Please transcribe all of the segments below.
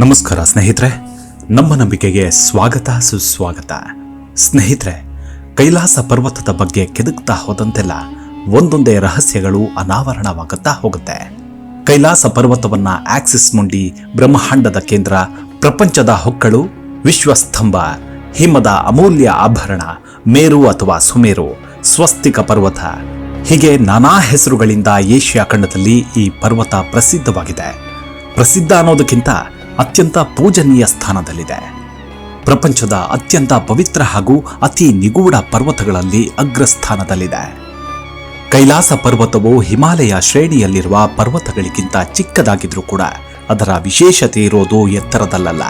ನಮಸ್ಕಾರ ಸ್ನೇಹಿತರೆ, ನಮ್ಮ ನಂಬಿಕೆಗೆ ಸ್ವಾಗತ, ಸುಸ್ವಾಗತ. ಸ್ನೇಹಿತರೆ, ಕೈಲಾಸ ಪರ್ವತದ ಬಗ್ಗೆ ಕೆದಕ್ತಾ ಹೋದಂತೆಲ್ಲ ಒಂದೊಂದೇ ರಹಸ್ಯಗಳು ಅನಾವರಣವಾಗುತ್ತಾ ಹೋಗುತ್ತೆ. ಕೈಲಾಸ ಪರ್ವತವನ್ನ ಆಕ್ಸಿಸ್ ಮುಂಡಿ ಬ್ರಹ್ಮಾಂಡದ ಕೇಂದ್ರ, ಪ್ರಪಂಚದ ಹೊಕ್ಕಳು, ವಿಶ್ವಸ್ತಂಭ, ಹಿಮದ ಅಮೂಲ್ಯ ಆಭರಣ, ಮೇರು ಅಥವಾ ಸುಮೇರು, ಸ್ವಸ್ತಿಕ ಪರ್ವತ, ಹೀಗೆ ನಾನಾ ಹೆಸರುಗಳಿಂದ ಏಷ್ಯಾ ಖಂಡದಲ್ಲಿ ಈ ಪರ್ವತ ಪ್ರಸಿದ್ಧವಾಗಿದೆ. ಪ್ರಸಿದ್ಧ ಅನ್ನೋದಕ್ಕಿಂತ ಅತ್ಯಂತ ಪೂಜನೀಯ ಸ್ಥಾನದಲ್ಲಿದೆ. ಪ್ರಪಂಚದ ಅತ್ಯಂತ ಪವಿತ್ರ ಹಾಗೂ ಅತಿ ನಿಗೂಢ ಪರ್ವತಗಳಲ್ಲಿ ಅಗ್ರಸ್ಥಾನದಲ್ಲಿದೆ. ಕೈಲಾಸ ಪರ್ವತವು ಹಿಮಾಲಯ ಶ್ರೇಣಿಯಲ್ಲಿರುವ ಪರ್ವತಗಳಿಗಿಂತ ಚಿಕ್ಕದಾಗಿದ್ರೂ ಕೂಡ ಅದರ ವಿಶೇಷತೆ ಇರೋದು ಎತ್ತರದಲ್ಲಲ್ಲ.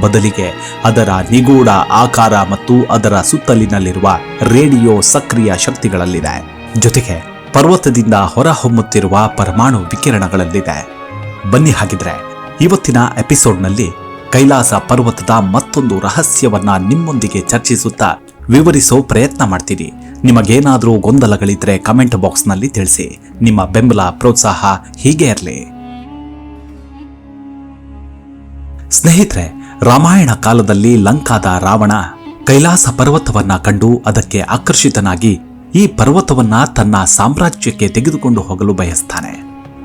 ಬದಲಿಗೆ ಅದರ ನಿಗೂಢ ಆಕಾರ ಮತ್ತು ಅದರ ಸುತ್ತಲಿನಲ್ಲಿರುವ ರೇಡಿಯೋ ಸಕ್ರಿಯ ಶಕ್ತಿಗಳಲ್ಲಿದೆ. ಜೊತೆಗೆ ಪರ್ವತದಿಂದ ಹೊರಹೊಮ್ಮುತ್ತಿರುವ ಪರಮಾಣು ವಿಕಿರಣಗಳಲ್ಲಿದೆ. ಬನ್ನಿ ಹಾಗಿದ್ರೆ ಇವತ್ತಿನ ಎಪಿಸೋಡ್ನಲ್ಲಿ ಕೈಲಾಸ ಪರ್ವತದ ಮತ್ತೊಂದು ರಹಸ್ಯವನ್ನ ನಿಮ್ಮೊಂದಿಗೆ ಚರ್ಚಿಸುತ್ತಾ ವಿವರಿಸೋ ಪ್ರಯತ್ನ ಮಾಡ್ತೀನಿ. ನಿಮಗೇನಾದರೂ ಗೊಂದಲಗಳಿದ್ರೆ ಕಮೆಂಟ್ ಬಾಕ್ಸ್ನಲ್ಲಿ ತಿಳಿಸಿ. ನಿಮ್ಮ ಬೆಂಬಲ, ಪ್ರೋತ್ಸಾಹ ಹೀಗೆ ಇರಲಿ. ಸ್ನೇಹಿತರೆ, ರಾಮಾಯಣ ಕಾಲದಲ್ಲಿ ಲಂಕಾದ ರಾವಣ ಕೈಲಾಸ ಪರ್ವತವನ್ನ ಕಂಡು ಅದಕ್ಕೆ ಆಕರ್ಷಿತನಾಗಿ ಈ ಪರ್ವತವನ್ನ ತನ್ನ ಸಾಮ್ರಾಜ್ಯಕ್ಕೆ ತೆಗೆದುಕೊಂಡು ಹೋಗಲು ಬಯಸ್ತಾನೆ.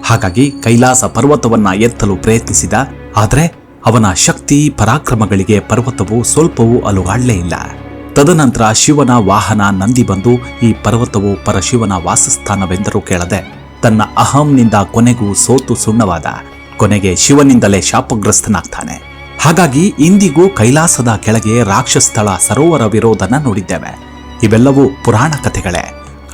ಹಾಗಾಗಿ ಕೈಲಾಸ ಪರ್ವತವನ್ನ ಎತ್ತಲು ಪ್ರಯತ್ನಿಸಿದ, ಆದರೆ ಅವನ ಶಕ್ತಿ ಪರಾಕ್ರಮಗಳಿಗೆ ಪರ್ವತವು ಸ್ವಲ್ಪವೂ ಅಲುಗಾಡಲೇ ಇಲ್ಲ. ತದನಂತರ ಶಿವನ ವಾಹನ ನಂದಿ ಬಂದು ಈ ಪರ್ವತವು ಪರಶಿವನ ವಾಸಸ್ಥಾನವೆಂದರೂ ಕೇಳದೆ ತನ್ನ ಅಹಂನಿಂದ ಕೊನೆಗೂ ಸೋತು ಸುಣ್ಣವಾದ, ಕೊನೆಗೆ ಶಿವನಿಂದಲೇ ಶಾಪಗ್ರಸ್ತನಾಗ್ತಾನೆ. ಹಾಗಾಗಿ ಇಂದಿಗೂ ಕೈಲಾಸದ ಕೆಳಗೆ ರಾಕ್ಷಸ್ಥಳ ಸರೋವರವಿರೋದನ್ನ ನೋಡಿದ್ದೇವೆ. ಇವೆಲ್ಲವೂ ಪುರಾಣ ಕಥೆಗಳೇ.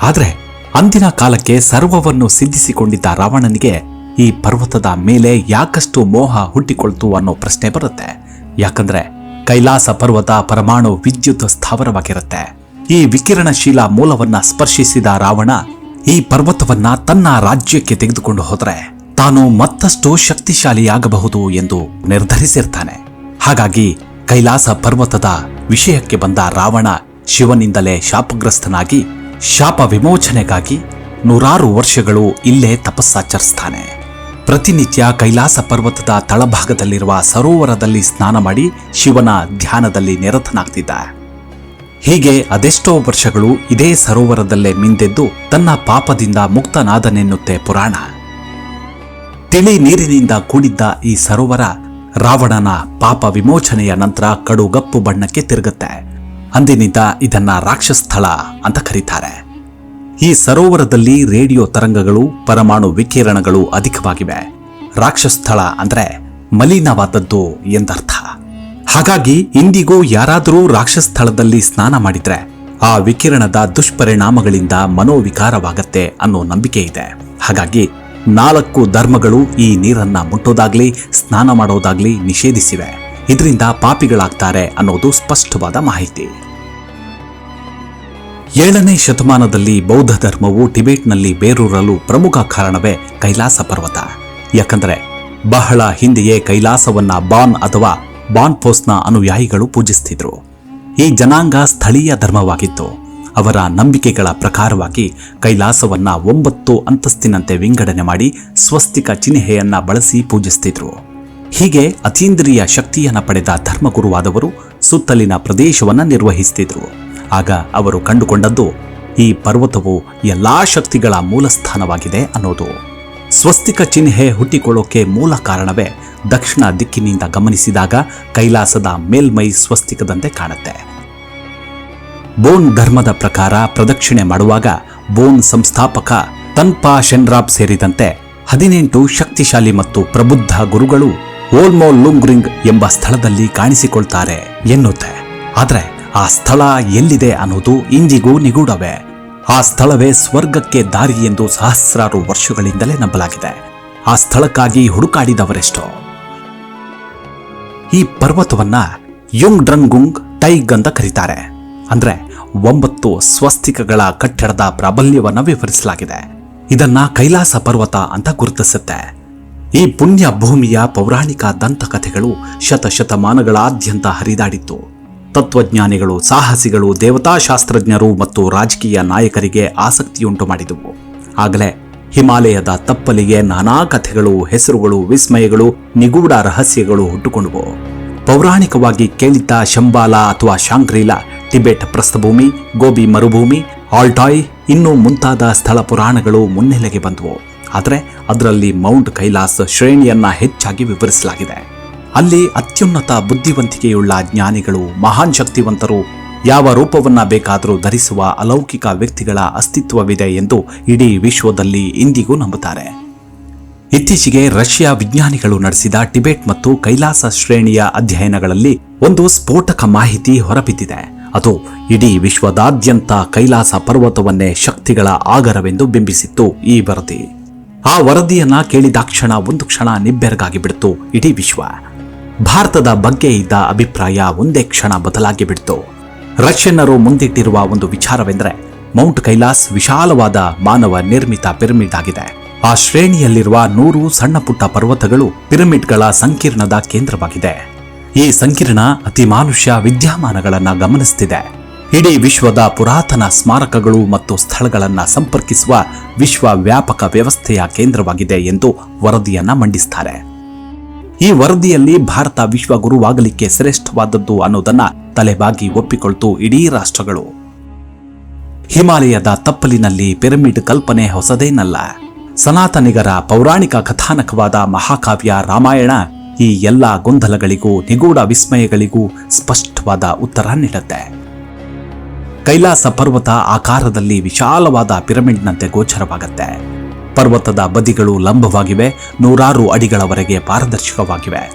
ಆದ್ರೆ ಅಂದಿನ ಕಾಲಕ್ಕೆ ಸರ್ವವನ್ನು ಸಿದ್ಧಿಸಿಕೊಂಡಿದ್ದ ರಾವಣನಿಗೆ ಈ ಪರ್ವತದ ಮೇಲೆ ಯಾಕಷ್ಟು ಮೋಹ ಹುಟ್ಟಿಕೊಳ್ತು ಅನ್ನೋ ಪ್ರಶ್ನೆ ಬರುತ್ತೆ. ಯಾಕಂದ್ರೆ ಕೈಲಾಸ ಪರ್ವತ ಪರಮಾಣು ವಿದ್ಯುತ್ ಸ್ಥಾವರವಾಗಿರುತ್ತೆ. ಈ ವಿಕಿರಣಶೀಲ ಮೂಲವನ್ನ ಸ್ಪರ್ಶಿಸಿದ ರಾವಣ ಈ ಪರ್ವತವನ್ನ ತನ್ನ ರಾಜ್ಯಕ್ಕೆ ತೆಗೆದುಕೊಂಡು ಹೋದರೆ ತಾನು ಮತ್ತಷ್ಟು ಶಕ್ತಿಶಾಲಿಯಾಗಬಹುದು ಎಂದು ನಿರ್ಧರಿಸಿರ್ತಾನೆ. ಹಾಗಾಗಿ ಕೈಲಾಸ ಪರ್ವತದ ವಿಷಯಕ್ಕೆ ಬಂದ ರಾವಣ ಶಿವನಿಂದಲೇ ಶಾಪಗ್ರಸ್ತನಾಗಿ ಶಾಪ ವಿಮೋಚನೆಗಾಗಿ ನೂರಾರು ವರ್ಷಗಳು ಇಲ್ಲೇ ತಪಸ್ಸಾಚರಿಸ್ತಾನೆ. ಪ್ರತಿನಿತ್ಯ ಕೈಲಾಸ ಪರ್ವತದ ತಳಭಾಗದಲ್ಲಿರುವ ಸರೋವರದಲ್ಲಿ ಸ್ನಾನ ಮಾಡಿ ಶಿವನ ಧ್ಯಾನದಲ್ಲಿ ನಿರತನಾಗ್ತಿದ್ದ. ಹೀಗೆ ಅದೆಷ್ಟೋ ವರ್ಷಗಳು ಇದೇ ಸರೋವರದಲ್ಲೇ ಮಿಂದೆದ್ದು ತನ್ನ ಪಾಪದಿಂದ ಮುಕ್ತನಾದನೆನ್ನುತ್ತೆ ಪುರಾಣ. ತಿಳಿ ನೀರಿನಿಂದ ಕೂಡಿದ್ದ ಈ ಸರೋವರ ರಾವಣನ ಪಾಪ ವಿಮೋಚನೆಯ ನಂತರ ಕಡುಗಪ್ಪು ಬಣ್ಣಕ್ಕೆ ತಿರುಗುತ್ತೆ. ಅಂದಿನಿಂದ ಇದನ್ನ ರಾಕ್ಷಸ್ಥಳ ಅಂತ ಕರೀತಾರೆ. ಈ ಸರೋವರದಲ್ಲಿ ರೇಡಿಯೋ ತರಂಗಗಳು, ಪರಮಾಣು ವಿಕಿರಣಗಳು ಅಧಿಕವಾಗಿವೆ. ರಾಕ್ಷಸ್ಥಳ ಅಂದ್ರೆ ಮಲಿನವಾದದ್ದು ಎಂದರ್ಥ. ಹಾಗಾಗಿ ಇಂದಿಗೂ ಯಾರಾದರೂ ರಾಕ್ಷಸ್ಥಳದಲ್ಲಿ ಸ್ನಾನ ಮಾಡಿದ್ರೆ ಆ ವಿಕಿರಣದ ದುಷ್ಪರಿಣಾಮಗಳಿಂದ ಮನೋವಿಕಾರವಾಗತ್ತೆ ಅನ್ನೋ ನಂಬಿಕೆ ಇದೆ. ಹಾಗಾಗಿ ನಾಲ್ಕು ಧರ್ಮಗಳು ಈ ನೀರನ್ನ ಮುಟ್ಟೋದಾಗ್ಲಿ, ಸ್ನಾನ ಮಾಡೋದಾಗ್ಲಿ ನಿಷೇಧಿಸಿವೆ. ಇದರಿಂದ ಪಾಪಿಗಳಾಗ್ತಾರೆ ಅನ್ನೋದು ಸ್ಪಷ್ಟವಾದ ಮಾಹಿತಿ. ಏಳನೇ ಶತಮಾನದಲ್ಲಿ ಬೌದ್ಧ ಧರ್ಮವು ಟಿಬೆಟ್ನಲ್ಲಿ ಬೇರೂರಲು ಪ್ರಮುಖ ಕಾರಣವೇ ಕೈಲಾಸ ಪರ್ವತ. ಯಾಕಂದರೆ ಬಹಳ ಹಿಂದೆಯೇ ಕೈಲಾಸವನ್ನ ಬಾನ್ ಅಥವಾ ಬಾನ್ ಪೋಸ್ನ ಅನುಯಾಯಿಗಳು ಪೂಜಿಸ್ತಿದ್ರು. ಈ ಜನಾಂಗ ಸ್ಥಳೀಯ ಧರ್ಮವಾಗಿತ್ತು. ಅವರ ನಂಬಿಕೆಗಳ ಪ್ರಕಾರವಾಗಿ ಕೈಲಾಸವನ್ನ ಒಂಬತ್ತು ಅಂತಸ್ತಿನಂತೆ ವಿಂಗಡಣೆ ಮಾಡಿ ಸ್ವಸ್ತಿಕ ಚಿಹ್ನೆಯನ್ನ ಬಳಸಿ ಪೂಜಿಸ್ತಿದ್ರು. ಹೀಗೆ ಅತೀಂದ್ರಿಯ ಶಕ್ತಿಯನ್ನು ಪಡೆದ ಧರ್ಮಗುರುವಾದವರು ಸುತ್ತಲಿನ ಪ್ರದೇಶವನ್ನು ನಿರ್ವಹಿಸ್ತಿದ್ರು. ಆಗ ಅವರು ಕಂಡುಕೊಂಡದ್ದು ಈ ಪರ್ವತವು ಎಲ್ಲ ಶಕ್ತಿಗಳ ಮೂಲಸ್ಥಾನವಾಗಿದೆ ಅನ್ನೋದು. ಸ್ವಸ್ತಿಕ ಚಿಹ್ನೆ ಹುಟ್ಟಿಕೊಳ್ಳೋಕೆ ಮೂಲ ಕಾರಣವೇ ದಕ್ಷಿಣ ದಿಕ್ಕಿನಿಂದ ಗಮನಿಸಿದಾಗ ಕೈಲಾಸದ ಮೇಲ್ಮೈ ಸ್ವಸ್ತಿಕದಂತೆ ಕಾಣುತ್ತೆ. ಬೋನ್ ಧರ್ಮದ ಪ್ರಕಾರ ಪ್ರದಕ್ಷಿಣೆ ಮಾಡುವಾಗ ಬೋನ್ ಸಂಸ್ಥಾಪಕ ತನ್ಪಾ ಶೆನ್ರಾಬ್ ಸೇರಿದಂತೆ ಹದಿನೆಂಟು ಶಕ್ತಿಶಾಲಿ ಮತ್ತು ಪ್ರಬುದ್ಧ ಗುರುಗಳು ಓಲ್ಮೋ ಲುಂಗ್ರಿಂಗ್ ಎಂಬ ಸ್ಥಳದಲ್ಲಿ ಕಾಣಿಸಿಕೊಳ್ತಾರೆ ಎನ್ನುತ್ತೆ. ಆದ್ರೆ ಆ ಸ್ಥಳ ಎಲ್ಲಿದೆ ಅನ್ನೋದು ಇಂದಿಗೂ ನಿಗೂಢವೇ. ಆ ಸ್ಥಳವೇ ಸ್ವರ್ಗಕ್ಕೆ ದಾರಿ ಎಂದು ಸಹಸ್ರಾರು ವರ್ಷಗಳಿಂದಲೇ ನಂಬಲಾಗಿದೆ. ಆ ಸ್ಥಳಕ್ಕಾಗಿ ಹುಡುಕಾಡಿದವರೆಷ್ಟೋ. ಈ ಪರ್ವತವನ್ನ ಯುಂಗ್ ಡ್ರಂಗುಂಗ್ ಟೈಗ್ ಅಂತ ಕರೀತಾರೆ. ಅಂದ್ರೆ ಒಂಬತ್ತು ಸ್ವಸ್ತಿಕಗಳ ಕಟ್ಟಡದ ಪ್ರಾಬಲ್ಯವನ್ನ ವಿವರಿಸಲಾಗಿದೆ. ಇದನ್ನ ಕೈಲಾಸ ಪರ್ವತ ಅಂತ ಗುರುತಿಸುತ್ತೆ. ಈ ಪುಣ್ಯ ಭೂಮಿಯ ಪೌರಾಣಿಕ ದಂತಕಥೆಗಳು ಶತಶತಮಾನಗಳಾದ್ಯಂತ ಹರಿದಾಡಿತ್ತು. ತತ್ವಜ್ಞಾನಿಗಳು, ಸಾಹಸಿಗಳು, ದೇವತಾಶಾಸ್ತ್ರಜ್ಞರು ಮತ್ತು ರಾಜಕೀಯ ನಾಯಕರಿಗೆ ಆಸಕ್ತಿಯುಂಟು ಮಾಡಿದವು. ಆಗಲೇ, ಹಿಮಾಲಯದ ತಪ್ಪಲಿಗೆ ನಾನಾ ಕಥೆಗಳು, ಹೆಸರುಗಳು, ವಿಸ್ಮಯಗಳು, ನಿಗೂಢ ರಹಸ್ಯಗಳು ಹುಟ್ಟುಕೊಂಡವು. ಪೌರಾಣಿಕವಾಗಿ ಕೇಳಿದ್ದ ಶಂಬಾಲ ಅಥವಾ ಶಾಂಗ್ರೀಲಾ, ಟಿಬೆಟ್ ಪ್ರಸ್ಥಭೂಮಿ, ಗೋಬಿ ಮರುಭೂಮಿ, ಆಲ್ಟಾಯ್ ಇನ್ನೂ ಮುಂತಾದ ಸ್ಥಳ ಪುರಾಣಗಳು ಮುನ್ನೆಲೆಗೆ ಬಂದವು. ಆದರೆ ಅದರಲ್ಲಿ ಮೌಂಟ್ ಕೈಲಾಸ್ ಶ್ರೇಣಿಯನ್ನ ಹೆಚ್ಚಾಗಿ ವಿವರಿಸಲಾಗಿದೆ. ಅಲ್ಲಿ ಅತ್ಯುನ್ನತ ಬುದ್ಧಿವಂತಿಕೆಯುಳ್ಳ ಜ್ಞಾನಿಗಳು ಮಹಾನ್ ಶಕ್ತಿವಂತರು ಯಾವ ರೂಪವನ್ನ ಬೇಕಾದರೂ ಧರಿಸುವ ಅಲೌಕಿಕ ವ್ಯಕ್ತಿಗಳ ಅಸ್ತಿತ್ವವಿದೆ ಎಂದು ಇಡೀ ವಿಶ್ವದಲ್ಲಿ ಇಂದಿಗೂ ನಂಬುತ್ತಾರೆ. ಇತ್ತೀಚೆಗೆ ರಷ್ಯಾ ವಿಜ್ಞಾನಿಗಳು ನಡೆಸಿದ ಟಿಬೆಟ್ ಮತ್ತು ಕೈಲಾಸ ಶ್ರೇಣಿಯ ಅಧ್ಯಯನಗಳಲ್ಲಿ ಒಂದು ಸ್ಫೋಟಕ ಮಾಹಿತಿ ಹೊರಬಿದ್ದಿದೆ. ಅದು ಇಡೀ ವಿಶ್ವದಾದ್ಯಂತ ಕೈಲಾಸ ಪರ್ವತವನ್ನೇ ಶಕ್ತಿಗಳ ಆಗರವೆಂದು ಬಿಂಬಿಸಿತ್ತು ಈ ವರದಿ. ಆ ವರದಿಯನ್ನ ಕೇಳಿದಾಕ್ಷಣ ಒಂದು ಕ್ಷಣ ನಿಬ್ಬೆರಗಾಗಿ ಬಿಡ್ತು. ಇಡೀ ವಿಶ್ವ. ಭಾರತದ ಬಗ್ಗೆ ಇದ್ದ ಅಭಿಪ್ರಾಯ ಒಂದೇ ಕ್ಷಣ ಬದಲಾಗಿ ಬಿಡ್ತು. ರಷ್ಯನ್ನರು ಮುಂದಿಟ್ಟಿರುವ ಒಂದು ವಿಚಾರವೆಂದರೆ, ಮೌಂಟ್ ಕೈಲಾಸ್ ವಿಶಾಲವಾದ ಮಾನವ ನಿರ್ಮಿತ ಪಿರಮಿಡ್ ಆಗಿದೆ ಆ ಶ್ರೇಣಿಯಲ್ಲಿರುವ ನೂರು ಸಣ್ಣ ಪುಟ್ಟ ಪರ್ವತಗಳು ಪಿರಮಿಡ್ಗಳ ಸಂಕೀರ್ಣದ ಕೇಂದ್ರವಾಗಿದೆ. ಈ ಸಂಕೀರ್ಣ ಅತಿ ಮಾನುಷ್ಯ ವಿದ್ಯಮಾನಗಳನ್ನು ಗಮನಿಸುತ್ತಿದೆ ಇಡೀ ವಿಶ್ವದ ಪುರಾತನ ಸ್ಮಾರಕಗಳು ಮತ್ತು ಸ್ಥಳಗಳನ್ನು ಸಂಪರ್ಕಿಸುವ ವಿಶ್ವ ವ್ಯಾಪಕ ವ್ಯವಸ್ಥೆಯ ಕೇಂದ್ರವಾಗಿದೆ ಎಂದು ವರದಿಯನ್ನು ಮಂಡಿಸ್ತಾರೆ. ಈ ವರದಿಯಲ್ಲಿ ಭಾರತ ವಿಶ್ವಗುರುವಾಗಲಿಕ್ಕೆ ಶ್ರೇಷ್ಠವಾದದ್ದು ಅನ್ನೋದನ್ನ ತಲೆಬಾಗಿ ಒಪ್ಪಿಕೊಳ್ತು ಇಡೀ ರಾಷ್ಟ್ರಗಳು. ಹಿಮಾಲಯದ ತಪ್ಪಲಿನಲ್ಲಿ ಪಿರಮಿಡ್ ಕಲ್ಪನೆ ಹೊಸದೇನಲ್ಲ. ಸನಾತನಿಗರ ಪೌರಾಣಿಕ ಕಥಾನಕವಾದ ಮಹಾಕಾವ್ಯ ರಾಮಾಯಣ ಈ ಎಲ್ಲ ಗೊಂದಲಗಳಿಗೂ ನಿಗೂಢ ವಿಸ್ಮಯಗಳಿಗೂ ಸ್ಪಷ್ಟವಾದ ಉತ್ತರ ನೀಡುತ್ತೆ. ಕೈಲಾಸ ಪರ್ವತ ಆಕಾರದಲ್ಲಿ ವಿಶಾಲವಾದ ಪಿರಮಿಡ್ನಂತೆ ಗೋಚರವಾಗುತ್ತೆ. ಪರ್ವತದ ಬದಿಗಳು ಲಂಬವಾಗಿವೆ, ನೂರಾರು ಅಡಿಗಳವರೆಗೆ ಪಾರದರ್ಶಕವಾಗಿವೆ.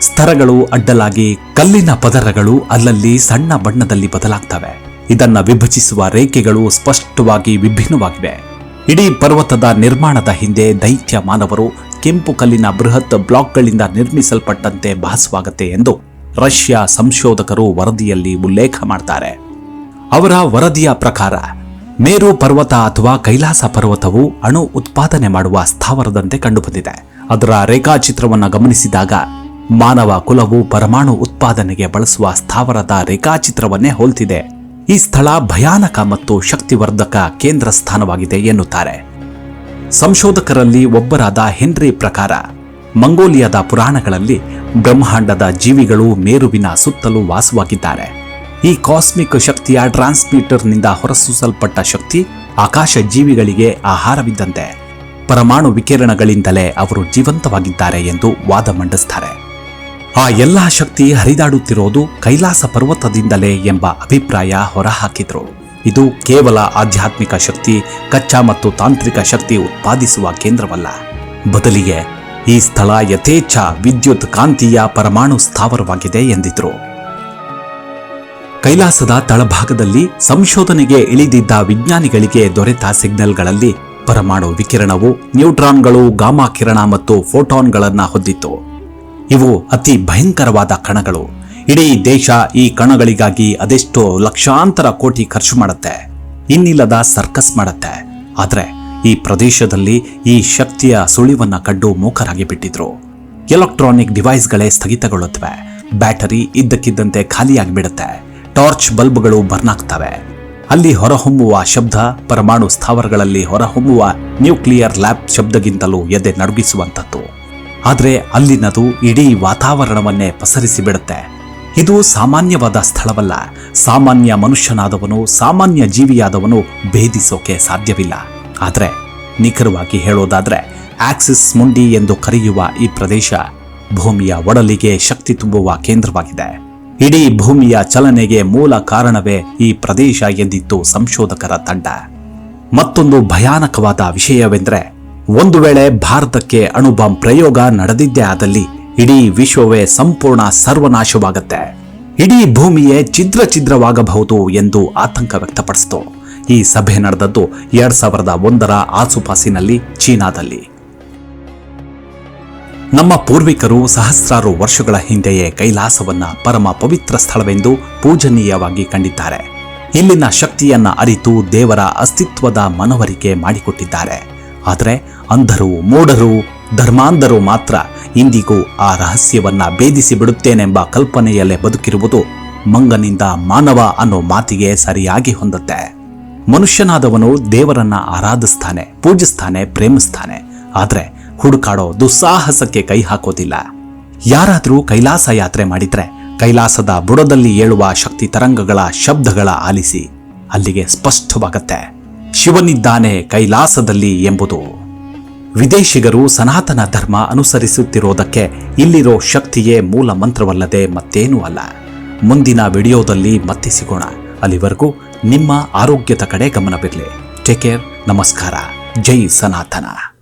ಸ್ತರಗಳು ಅಡ್ಡಲಾಗಿ ಕಲ್ಲಿನ ಪದರಗಳು ಅಲ್ಲಲ್ಲಿ ಸಣ್ಣ ಬಣ್ಣದಲ್ಲಿ ಬದಲಾಗ್ತವೆ. ಇದನ್ನು ವಿಭಜಿಸುವ ರೇಖೆಗಳು ಸ್ಪಷ್ಟವಾಗಿ ವಿಭಿನ್ನವಾಗಿವೆ. ಇಡೀ ಪರ್ವತದ ನಿರ್ಮಾಣದ ಹಿಂದೆ ದೈತ್ಯ ಮಾನವರು ಕೆಂಪು ಕಲ್ಲಿನ ಬೃಹತ್ ಬ್ಲಾಕ್ಗಳಿಂದ ನಿರ್ಮಿಸಲ್ಪಟ್ಟಂತೆ ಭಾಸವಾಗುತ್ತೆ ಎಂದು ರಷ್ಯಾ ಸಂಶೋಧಕರು ವರದಿಯಲ್ಲಿ ಉಲ್ಲೇಖ ಮಾಡ್ತಾರೆ. ಅವರ ವರದಿಯ ಪ್ರಕಾರ, ಮೇರು ಪರ್ವತ ಅಥವಾ ಕೈಲಾಸ ಪರ್ವತವು ಅಣು ಉತ್ಪಾದನೆ ಮಾಡುವ ಸ್ಥಾವರದಂತೆ ಕಂಡುಬಂದಿದೆ. ಅದರ ರೇಖಾಚಿತ್ರವನ್ನು ಗಮನಿಸಿದಾಗ, ಮಾನವ ಕುಲವು ಪರಮಾಣು ಉತ್ಪಾದನೆಗೆ ಬಳಸುವ ಸ್ಥಾವರದ ರೇಖಾಚಿತ್ರವನ್ನೇ ಹೋಲ್ತಿದೆ. ಈ ಸ್ಥಳ ಭಯಾನಕ ಮತ್ತು ಶಕ್ತಿವರ್ಧಕ ಕೇಂದ್ರ ಸ್ಥಾನವಾಗಿದೆ ಎನ್ನುತ್ತಾರೆ. ಸಂಶೋಧಕರಲ್ಲಿ ಒಬ್ಬರಾದ ಹೆನ್ರಿ ಪ್ರಕಾರ, ಮಂಗೋಲಿಯಾದ ಪುರಾಣಗಳಲ್ಲಿ ಬ್ರಹ್ಮಾಂಡದ ಜೀವಿಗಳು ಮೇರುವಿನ ಸುತ್ತಲೂ ವಾಸವಾಗಿದ್ದಾರೆ. ಈ ಕಾಸ್ಮಿಕ್ ಶಕ್ತಿಯ ಟ್ರಾನ್ಸ್ಮಿಟರ್ನಿಂದ ಹೊರಸೂಸಲ್ಪಟ್ಟ ಶಕ್ತಿ ಆಕಾಶ ಜೀವಿಗಳಿಗೆ ಆಹಾರವಿದ್ದಂತೆ. ಪರಮಾಣು ವಿಕಿರಣಗಳಿಂದಲೇ ಅವರು ಜೀವಂತವಾಗಿದ್ದಾರೆ ಎಂದು ವಾದ ಮಂಡಿಸ್ತಾರೆ. ಆ ಎಲ್ಲಾ ಶಕ್ತಿ ಹರಿದಾಡುತ್ತಿರೋದು ಕೈಲಾಸ ಪರ್ವತದಿಂದಲೇ ಎಂಬ ಅಭಿಪ್ರಾಯ ಹೊರಹಾಕಿದ್ರು. ಇದು ಕೇವಲ ಆಧ್ಯಾತ್ಮಿಕ ಶಕ್ತಿ, ಕಚ್ಚಾ ಮತ್ತು ತಾಂತ್ರಿಕ ಶಕ್ತಿ ಉತ್ಪಾದಿಸುವ ಕೇಂದ್ರವಲ್ಲ. ಬದಲಿಗೆ ಈ ಸ್ಥಳ ಯಥೇಚ್ಛ ವಿದ್ಯುತ್ ಕಾಂತೀಯ ಪರಮಾಣು ಸ್ಥಾವರವಾಗಿದೆ ಎಂದಿದ್ರು. ಕೈಲಾಸದ ತಳಭಾಗದಲ್ಲಿ ಸಂಶೋಧನೆಗೆ ಇಳಿದಿದ್ದ ವಿಜ್ಞಾನಿಗಳಿಗೆ ದೊರೆತ ಸಿಗ್ನಲ್ಗಳಲ್ಲಿ ಪರಮಾಣು ವಿಕಿರಣವು ನ್ಯೂಟ್ರಾನ್ಗಳು, ಗಾಮಾ ಕಿರಣ ಮತ್ತು ಫೋಟಾನ್ಗಳನ್ನ ಹೊಂದಿತ್ತು. ಇವು ಅತಿ ಭಯಂಕರವಾದ ಕಣಗಳು. ಇಡೀ ದೇಶ ಈ ಕಣಗಳಿಗಾಗಿ ಅದೆಷ್ಟೋ ಲಕ್ಷಾಂತರ ಕೋಟಿ ಖರ್ಚು ಮಾಡುತ್ತೆ. ಇನ್ನಿಲ್ಲದ ಸರ್ಕಸ್ ಮಾಡುತ್ತೆ. ಆದರೆ ಈ ಪ್ರದೇಶದಲ್ಲಿ ಈ ಶಕ್ತಿಯ ಸುಳಿವನ್ನು ಕಂಡು ಮೂಕರಾಗಿ ಬಿಟ್ಟಿದ್ರು. ಎಲೆಕ್ಟ್ರಾನಿಕ್ ಡಿವೈಸ್ಗಳೇ ಸ್ಥಗಿತಗೊಳ್ಳುತ್ತವೆ. ಬ್ಯಾಟರಿ ಇದ್ದಕ್ಕಿದ್ದಂತೆ ಖಾಲಿಯಾಗಿ ಬಿಡುತ್ತೆ ಟಾರ್ಚ್ ಬಲ್ಬ್ಗಳು ಬರ್ನ್ ಆಗ್ತವೆ ಅಲ್ಲಿ ಹೊರಹೊಮ್ಮುವ ಶಬ್ದ, ಪರಮಾಣು ಸ್ಥಾವರಗಳಲ್ಲಿ ಹೊರಹೊಮ್ಮುವ ನ್ಯೂಕ್ಲಿಯರ್ ಲ್ಯಾಬ್ ಶಬ್ದಗಿಂತಲೂ ಎದೆ ನಡುಗಿಸುವಂಥದ್ದು. ಆದರೆ ಅಲ್ಲಿನದು ಇಡೀ ವಾತಾವರಣವನ್ನೇ ಪಸರಿಸಿ ಬಿಡುತ್ತೆ ಇದು ಸಾಮಾನ್ಯವಾದ ಸ್ಥಳವಲ್ಲ. ಸಾಮಾನ್ಯ ಮನುಷ್ಯನಾದವನು, ಸಾಮಾನ್ಯ ಜೀವಿಯಾದವನು ಭೇದಿಸೋಕೆ ಸಾಧ್ಯವಿಲ್ಲ. ಆದರೆ ನಿಖರವಾಗಿ ಹೇಳೋದಾದ್ರೆ, ಆಕ್ಸಿಸ್ ಮುಂಡಿ ಎಂದು ಕರೆಯುವ ಈ ಪ್ರದೇಶ ಭೂಮಿಯ ಒಡಲಿಗೆ ಶಕ್ತಿ ತುಂಬುವ ಕೇಂದ್ರವಾಗಿದೆ. ಇಡೀ ಭೂಮಿಯ ಚಲನೆಗೆ ಮೂಲ ಕಾರಣವೇ ಈ ಪ್ರದೇಶ ಎಂದಿತ್ತು ಸಂಶೋಧಕರ ತಂಡ. ಮತ್ತೊಂದು ಭಯಾನಕವಾದ ವಿಷಯವೆಂದರೆ, ಒಂದು ವೇಳೆ ಭಾರತಕ್ಕೆ ಅಣುಬಾಂಬ್ ಪ್ರಯೋಗ ನಡೆದಿದ್ದೇ ಆದಲ್ಲಿ ಇಡೀ ವಿಶ್ವವೇ ಸಂಪೂರ್ಣ ಸರ್ವನಾಶವಾಗತ್ತೆ. ಇಡೀ ಭೂಮಿಯೇ ಛಿದ್ರ ಛಿದ್ರವಾಗಬಹುದು ಎಂದು ಆತಂಕ ವ್ಯಕ್ತಪಡಿಸಿತು. ಈ ಸಭೆ ನಡೆದದ್ದು ಎರಡ್ ಸಾವಿರದ ಒಂದರ ಆಸುಪಾಸಿನಲ್ಲಿ ಚೀನಾದಲ್ಲಿ. ನಮ್ಮ ಪೂರ್ವಿಕರು ಸಹಸ್ರಾರು ವರ್ಷಗಳ ಹಿಂದೆಯೇ ಕೈಲಾಸವನ್ನ ಪರಮ ಪವಿತ್ರ ಸ್ಥಳವೆಂದು ಪೂಜನೀಯವಾಗಿ ಕಂಡಿದ್ದಾರೆ. ಇಲ್ಲಿನ ಶಕ್ತಿಯನ್ನ ಅರಿತು ದೇವರ ಅಸ್ತಿತ್ವದ ಮನವರಿಕೆ ಮಾಡಿಕೊಟ್ಟಿದ್ದಾರೆ. ಆದರೆ ಅಂಧರು, ಮೂಢರು, ಧರ್ಮಾಂಧರು ಮಾತ್ರ ಇಂದಿಗೂ ಆ ರಹಸ್ಯವನ್ನ ಭೇದಿಸಿ ಬಿಡುತ್ತೇನೆಂಬ ಕಲ್ಪನೆಯಲ್ಲೇ ಬದುಕಿರುವುದು ಮಂಗನಿಂದ ಮಾನವ ಅನ್ನೋ ಮಾತಿಗೆ ಸರಿಯಾಗಿ ಹೊಂದುತ್ತೆ. ಮನುಷ್ಯನಾದವನು ದೇವರನ್ನ ಆರಾಧಿಸ್ತಾನೆ, ಪೂಜಿಸ್ತಾನೆ, ಪ್ರೇಮಿಸ್ತಾನೆ. ಆದ್ರೆ ಹುಡುಕಾಡೋ ದುಸ್ಸಾಹಸಕ್ಕೆ ಕೈ ಹಾಕೋದಿಲ್ಲ. ಯಾರಾದರೂ ಕೈಲಾಸ ಯಾತ್ರೆ ಮಾಡಿದ್ರೆ ಕೈಲಾಸದ ಬುಡದಲ್ಲಿ ಏಳುವ ಶಕ್ತಿ ತರಂಗಗಳ ಶಬ್ದಗಳ ಆಲಿಸಿ ಅಲ್ಲಿಗೆ ಸ್ಪಷ್ಟವಾಗತ್ತೆ. ಶಿವನಿದ್ದಾನೆ ಕೈಲಾಸದಲ್ಲಿ ಎಂಬುದು. ವಿದೇಶಿಗರು ಸನಾತನ ಧರ್ಮ ಅನುಸರಿಸುತ್ತಿರೋದಕ್ಕೆ ಇಲ್ಲಿರೋ ಶಕ್ತಿಯೇ ಮೂಲ ಮಂತ್ರವಲ್ಲದೆ ಮತ್ತೇನೂ ಅಲ್ಲ. ಮುಂದಿನ ವಿಡಿಯೋದಲ್ಲಿ ಮತ್ತೆ ಸಿಗೋಣ ಅಲ್ಲಿವರೆಗೂ ನಿಮ್ಮ ಆರೋಗ್ಯದ ಕಡೆ ಗಮನವಿರಲಿ ಟೇಕ್ ಕೇರ್, ನಮಸ್ಕಾರ. ಜೈ ಸನಾತನ.